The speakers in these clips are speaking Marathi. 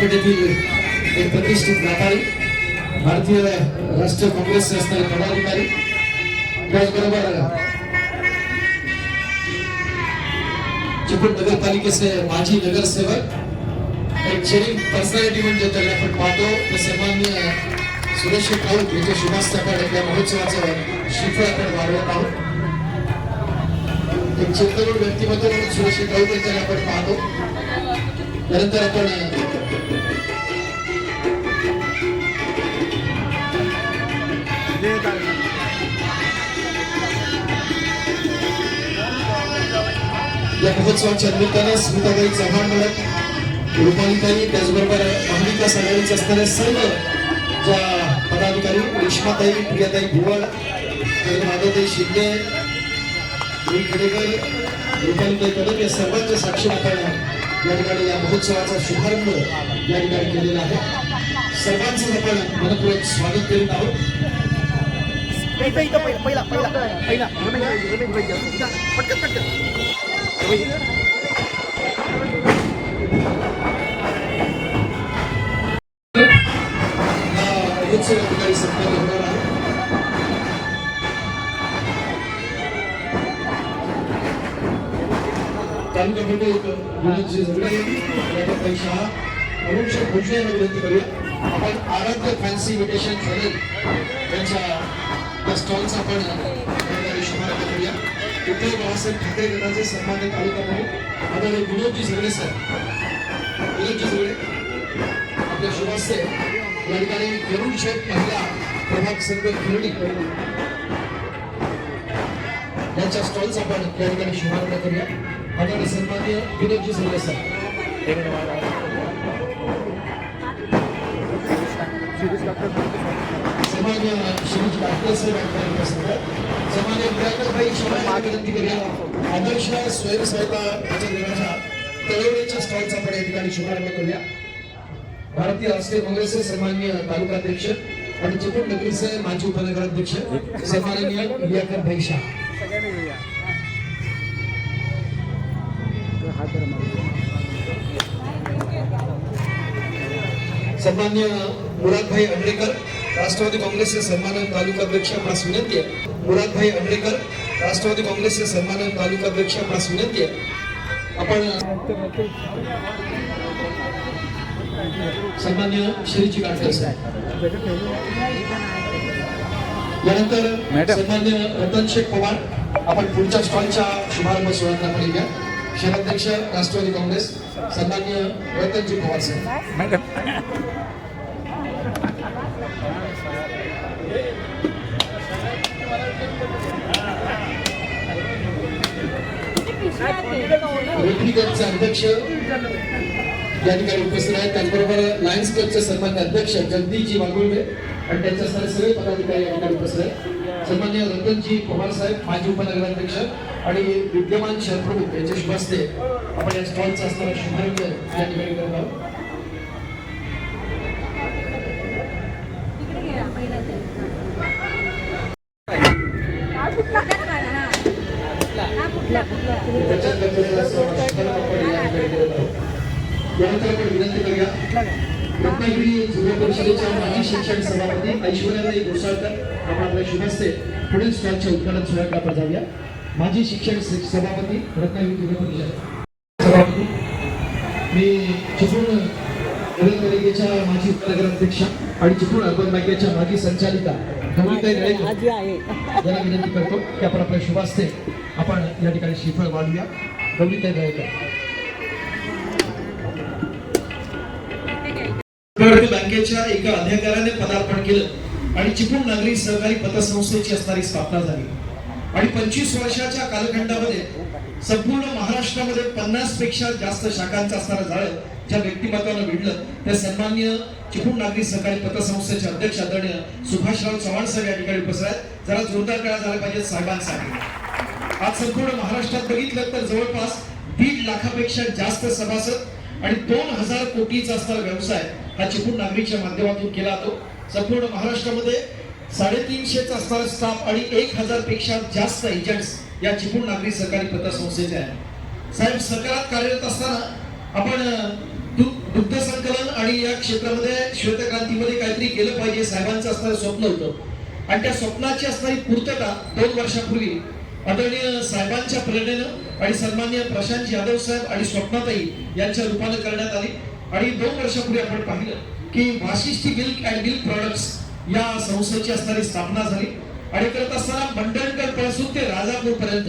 विद्यापीठातील एक प्रतिष्ठित व्यापारी भारतीय राष्ट्रीय काँग्रेसचे असणारे पदाधिकारी. त्याचबरोबर चिपळूण नगरपालिकेचे माजी नगरसेवक. एक शेअरिंग पर्सनॅलिटी म्हणजे त्याला आपण पाहतो तर सन्मान्य सुरेश राऊत यांच्या शुभास्थापन या महोत्सवाचं शिफळ आपण वाढवत आहोत. एक चिंतन व्यक्तिमत्व म्हणून सुरेश राऊत यांच्याकडे आपण पाहतो. त्यानंतर आपण या महोत्सवाच्या निमित्तानं स्मिताबाई चव्हाण मॅडम रुपालीताई त्याचबरोबर महाविकास आघाडीचे असणारे सर्व ज्या पदाधिकारी रेश्माताई प्रियाताई भुवळ माधवताई शिंदे रुई खेडेकर रुपालीताई कदम या सर्वांच्या आपण या ठिकाणी या महोत्सवाचा शुभारंभ या ठिकाणी केलेला आहे. सर्वांचं आपण मनपूर्वक स्वागत करीत आहोत. पहिला पहिला पहिला पहिला. रमेश रमेश भाई जास्त. इथं, पटकन पटकन हा महोत्सव या ठिकाणी संपन्न होणार आहे तालुका प्रमुख विनोदजी झगडे याच्यापैकी शहा अनुष भोसले यांना विनंती करूया आपण आराध्य फॅन्सी इमिटेशन ज्वेलरी यांच्या त्या स्टॉलचा आपण शुभारंभ करूया. उद्धव बाळासाहेब ठाकरे गटाचे सन्मान्य तालुका प्रमुख आदरणीय विनोदजी झगडे सर विनोदजी झगडे आपल्या शुभासे या ठिकाणी गरुड शेठ महिला प्रभाग संघ खिरडी यांच्या स्टॉलचा आपण या ठिकाणी शुभारंभ करूया. आदरणीय सन्मान्य विनोदजी झगडे सर सन्मान्य श्रीजी डॉक्टर साहेब यांच्याकडे उपस्थित आहेत. सन्मान्य विराटभाई शिवाय विनंती करूया आदर्श स्वयंसहायता बचत गटाच्या तळवडीच्या स्टॉलचा आपण या ठिकाणी शुभारंभ करूया भारतीय राष्ट्रीय काँग्रेसचे सन्मान्य तालुका अध्यक्ष आणि चिपळूण नगरीचे माजी उपनगराध्यक्ष सन्माननीय लियाकर भाई शाह. सन्मान्य मुरादभाई अंडेकर राष्ट्रवादी काँग्रेसचे सन्माननीय तालुका अध्यक्ष आपणास विनंती आहे मुरादभाई अंडेकर राष्ट्रवादी काँग्रेसचे सन्माननीय तालुका अध्यक्ष आपणास विनंती आहे आपण सन्मान्य श्रीजी काटकर साहेब. यानंतर सन्मान्य रतन शेख पवार आपण पुढच्या स्टॉलच्या शुभारंभ सोहळ्यात आपण येऊया. शहराध्यक्ष राष्ट्रवादी काँग्रेस सन्मान्य रतनजी पवार साहेब. रोटरी क्लबचे अध्यक्ष या ठिकाणी उपस्थित आहेत. त्याचबरोबर लायन्स क्लबचे सन्मान्य अध्यक्ष जगदीशजी वाघुळवे आणि त्यांच्या असणारे सगळे पदाधिकारी या ठिकाणी उपस्थित आहेत. सन्मान्य रतनजी पवार साहेब माजी उपनगराध्यक्ष आणि विद्यमान शहर प्रमुख यांच्या शुभ हस्ते आपण या स्टॉलचा असणारा शुभारंभ या ठिकाणी करत आहोत. रत्नागिरी जिल्हा परिषदेच्या माजी शिक्षण सभापती ऐश्वर्याताई घोसाळकर आपण आपल्या शुभस्ते पुढील स्टॉलच्या उद्घाटन सोहळ्याकडे आपण जाऊया. माजी शिक्षण सभापती रत्नागिरी जिल्हा परिषद सभापती. मी चिपळूण नगरपालिकेच्या माजी उपनगराध्यक्षा आणि चिपळूण अर्बन बँकेच्या माजी संचालिका गौरीताई नळेकर यांना विनंती करतो की आपण आपल्या शुभास्ते आपण या ठिकाणी श्रीफळ वाढूया गौरीताई नळेकर. भारतीय बँकेच्या एका अधिकाऱ्याने पदार्पण केलं आणि चिपळूण नागरी सहकारी पतसंस्थेची असणारी स्थापना झाली. आणि पंचवीस वर्षाच्या कालखंडामध्ये संपूर्ण महाराष्ट्रामध्ये पन्नासपेक्षा जास्त शाखांचं असणारं झालं ज्या व्यक्तिमत्वानं भिडलं त्या सन्मान्य चिपळूण नागरी सहकारी पतसंस्थेचे अध्यक्ष आदरणीय सुभाषराव चव्हाण साहेब या ठिकाणी उपस्थित आहेत. जरा जोरदार काळा झाला पाहिजे साहेबांसाठी. आज संपूर्ण महाराष्ट्रात बघितलं तर जवळपास दीड लाखापेक्षा जास्त सभासद आणि दोन हजार कोटीचा असणारा व्यवसाय हा चिपळूण नागरिकच्या माध्यमातून केला जातो. संपूर्ण महाराष्ट्रामध्ये साडेतीनशेचा असणारा स्टाफ आणि एक हजारपेक्षा जास्त एजंट्स या चिपळूण नागरी सहकारी पतसंस्थेचे आहे साहेब सरकारात कार्यरत असताना आपण दुग्ध संकलन आणि या क्षेत्रामध्ये श्वेतक्रांतीमध्ये काहीतरी केलं पाहिजे साहेबांचं असणारं स्वप्न होतं. आणि त्या स्वप्नाची असणारी पूर्तता दोन वर्षापूर्वी आदरणीय साहेबांच्या प्रेरणेनं आणि सन्मान्य प्रशांत यादव साहेब आणि स्वप्नाताई यांच्या रूपानं करण्यात आली. आणि दोन वर्षापूर्वी आपण पाहिलं की Vashishthi milk and milk products या संस्थेची असणारी स्थापना झाली. आणि करत असताना मंडणकरपासून ते राजापूर पर्यंत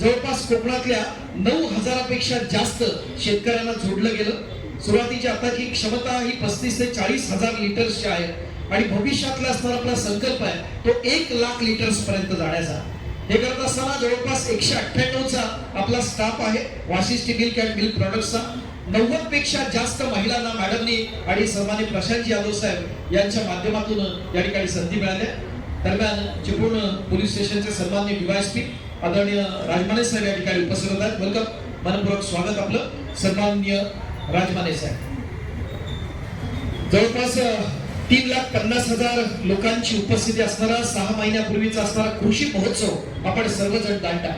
जवळपास कोकणातल्या नऊ हजारापेक्षा जास्त शेतकऱ्यांना जोडलं गेलं. सुरुवातीची आताची क्षमता ही पस्तीस ते चाळीस हजार लिटर्सची आहे. आणि भविष्यातला असणारा आपला संकल्प आहे तो एक लाख लिटर्स पर्यंत जाण्याचा. हे करत असताना जवळपास एकशे अठ्ठ्याण्णवचा आपला स्टाफ आहे वाशिष्ठी मिल्क अँड मिल्क प्रॉडक्टचा नव्वदपेक्षा जास्त महिलांना मॅडमनी आणि सन्मान्य प्रशांत यादव साहेब यांच्या माध्यमातून या ठिकाणी संधी मिळाल्या. दरम्यान चिपळूण पोलीस स्टेशनचे सन्मान्य डीवायएसपी आदरणीय राजमाने साहेब या ठिकाणी उपस्थित होत आहेत वेलकम मनपूर्वक स्वागत आपलं. सन्मान्य राजमाने साहेब. जवळपास तीन लाख पन्नास हजार लोकांची उपस्थिती असणारा सहा महिन्यापूर्वीचा असणारा कृषी महोत्सव आपण सर्वजण दांडा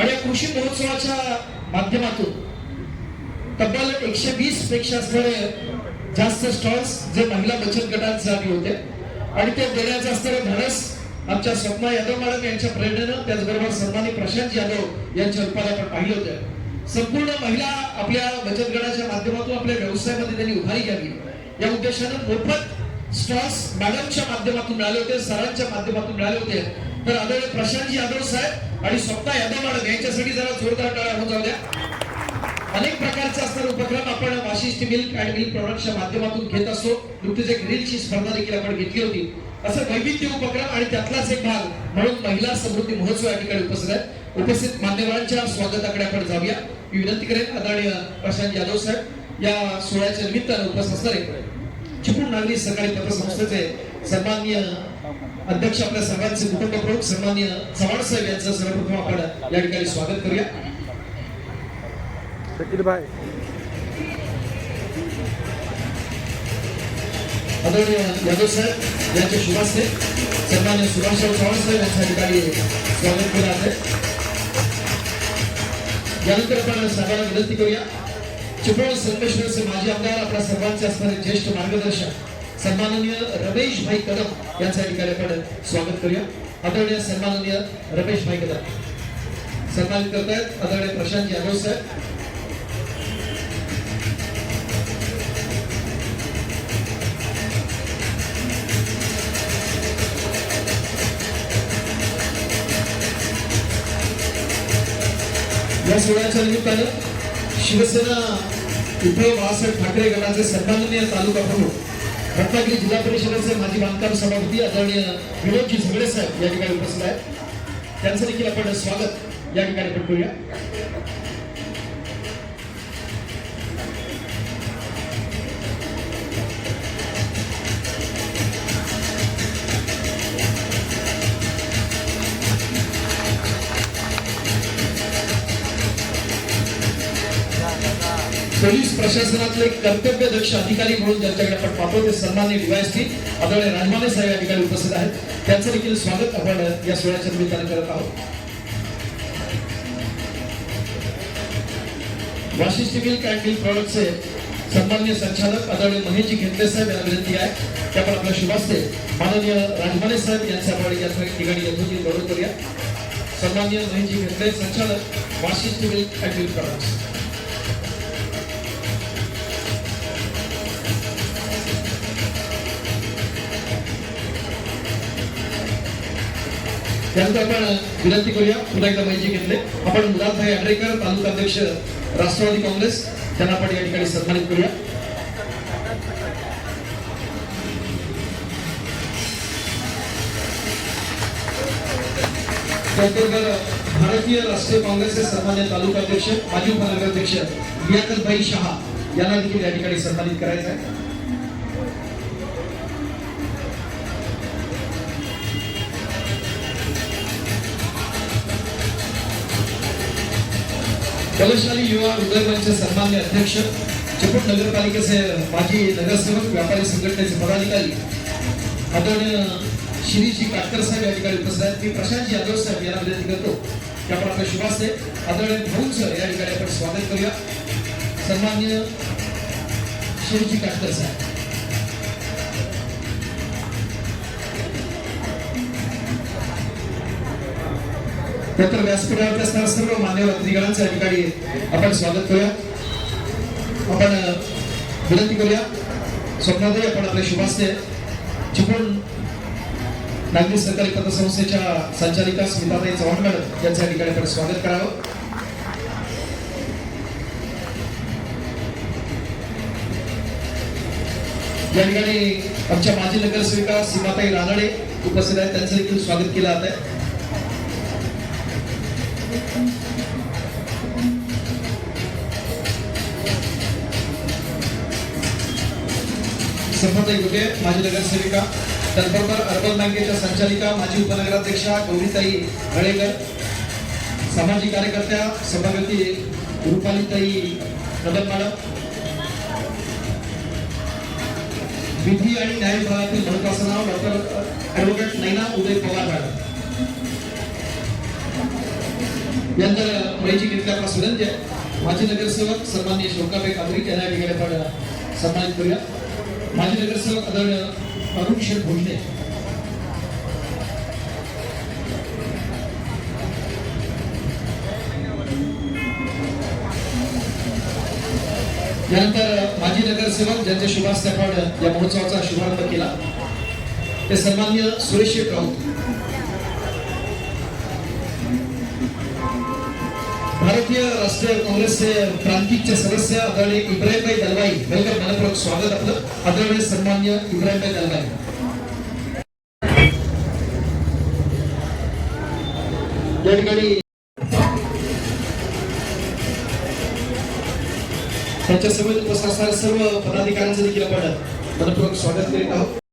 आणि या कृषी महोत्सवाच्या माध्यमातून तब्बल एकशे वीसपेक्षा असणारे जास्त स्टॉल्स जे महिला बचत गटांसाठी होते. आणि ते देण्याचं असणारे धाडस आमच्या स्वप्ना यादव मॅडम यांच्या प्रेरणेनं त्याचबरोबर सन्मानी प्रशांत यादव यांच्या रूपाने आपण पाहिलं होतं. संपूर्ण महिला आपल्या बचत गटाच्या माध्यमातून आपल्या व्यवसायामध्ये त्यांनी उभारी घ्यावी. या उद्देशानं मोफत स्टॉल्स मॅडमच्या माध्यमातून मिळाले होते सरांच्या माध्यमातून मिळाले होते. तर आदरणीय प्रशांत यादव साहेब आणि स्वप्ना यादव मॅडम यांच्यासाठी जरा जोरदार टाळ्या होऊन जाऊ द्या अनेक प्रकारचे असणारे उपक्रम आपण वाशिष्ठ मिल्क अँड मिल्क प्रॉडक्टच्या माध्यमातून घेत असतो. नुकतीच एक रीलची स्पर्धा देखील आपण घेतली होती. असं वैविध्य उपक्रम आणि त्यातलाच एक भाग म्हणून महिला समृद्धी महोत्सव या ठिकाणी उपस्थित आहे उपस्थित मान्यवरांच्या स्वागताकडे आपण जाऊया. मी विनंती करेन आदरणीय प्रशांत यादव साहेब या सोहळ्याच्या निमित्तानं उपस्थित असणारे चिपळूण नागरी सहकारी पतसंस्थेचे सन्माननीय अध्यक्ष आपल्या सर्वांचे कुटुंब प्रमुख सन्माननीय चव्हाण साहेब यांचं सर्वप्रथम आपण या ठिकाणी स्वागत करूया. शकील भाई आदरणीय यादव साहेब यांचे शुभास्ते सन्मान्य सुभाषराव चव्हाण साहेब यांच्या ठिकाणी स्वागत केलं आहे यानंतर आपण साहेबांना विनंती करूया चिपळूण संगमेश्वरचे माजी आमदार आपल्या सर्वांचे असणारे ज्येष्ठ मार्गदर्शक सन्माननीय रमेश भाई कदम यांच्या ठिकाणी आपण स्वागत करूया आदरणीय सन्माननीय रमेश भाई कदम सन्मानित करतायत आदरणीय प्रशांत यादव साहेब या सोहळ्याच्या निमित्ताने शिवसेना उद्धव बाळासाहेब ठाकरे गटाचे सन्माननीय तालुका प्रमुख रत्नागिरी जिल्हा परिषदेचे माजी बांधकाम सभापती आदरणीय विनोदजी झगडे साहेब या ठिकाणी उपस्थित आहेत. त्यांचं देखील आपण स्वागत या ठिकाणी आपण करूया. पोलीस प्रशासनातले कर्तव्य दक्ष अधिकारी म्हणून ज्यांच्याकडे आपण पाहतो ते सन्मान्य डीवायएसपी आदरणीय राजमाने साहेब या ठिकाणी उपस्थित आहेत. त्यांचं देखील स्वागत आपण या सोहळ्याच्या निमित्ताने करत आहोत. वाशिष्ठी मिल्क अँड मिल्क प्रॉडक्टचे सन्मान्य संचालक आदरणीय महेशजी घेतले साहेब यांना विनंती आहे की आपण आपल्या शुभास्ते माननीय राजमाने साहेब यांचा आपण या ठिकाणी यथोचित गौरव करूया. सन्मान्य महेशजी घेतले संचालक Vashishthi milk and milk products. त्यानंतर आपण विनंती करूया. पुन्हा एकदा माहिती घेतले. आपण मुलाभाई आंड्रेकर तालुका अध्यक्ष राष्ट्रवादी काँग्रेस त्यांना आपण या ठिकाणी सन्मानित करूया. भारतीय राष्ट्रीय काँग्रेसचे सन्मान्य तालुका अध्यक्ष माजी उपनगराध्यक्ष लियाकतभाई शहा यांना देखील या ठिकाणी सन्मानित करायचं आहे कलशाली युवा उदयमंच सन्मान्य अध्यक्ष चिपळूण नगरपालिकेचे माजी नगरसेवक व्यापारी संघटनेचे पदाधिकारी आदरणीय श्रीजी काटकर साहेब या ठिकाणी उपस्थित आहेत. मी प्रशांत यादव साहेब यांना विनंती करतो. की आपण आपल्या शुभास्ते आदरणीय सर या ठिकाणी आपण स्वागत करूया. सन्मान्य श्रीजी काटकर साहेब. नंतर व्यासपीठावर असणाऱ्या सर्व मान्यवर अतिथिगणांचं अधिकारी ठिकाणी आपण स्वागत करूया. आपण विनंती करूया. स्वप्नातही आपण आपले शुभास्ते चिपळूण नागरी सरकारी पतसंस्थेच्या संचालिका स्मिताताई चव्हाण मॅडम ठिकाणी आपण स्वागत करावं. या ठिकाणी आमच्या माजी नगरसेविका सीमाताई रानडे उपस्थित आहेत. त्यांचं देखील स्वागत केलं जात आहे. संपताई गुटे माजी नगरसेविका त्याचबरोबर अर्बन बँकेच्या संचालिका माजी उपनगराध्यक्षा गौरीताई हळेकर सामाजिक कार्यकर्त्या सभागती रुपालीताई कदम मॅडम विधी आणि न्याय विभागातील महत्वाचं नाव doctor advocate Naina Uday Pawar madam. यानंतर माहिती घेतल्या आपला सुरंज माजी नगरसेवक सन्मान्य शोकाबाई कादरी यांना या ठिकाणी आपण सन्मानित करूया. माजी नगरसेवक आदरणीय अरुण शेठ भोजने यानंतर माजी नगरसेवक ज्यांच्या शुभास आपण या महोत्सवाचा शुभारंभ केला ते सन्मान्य सुरेश राऊत. भारतीय राष्ट्रीय काँग्रेसचे प्रांतिकचे सदस्य आदरणीय इब्राहिमभाई दलवाई. वेलकम मनपूर्वक स्वागत आपलं. आदरणीय सन्मान्य इब्राहिमभाई दलवाई. या ठिकाणी त्यांच्या उपस्थित असणाऱ्या सर्व पदाधिकाऱ्यांचं देखील आपण मनपूर्वक स्वागत करीत आहोत.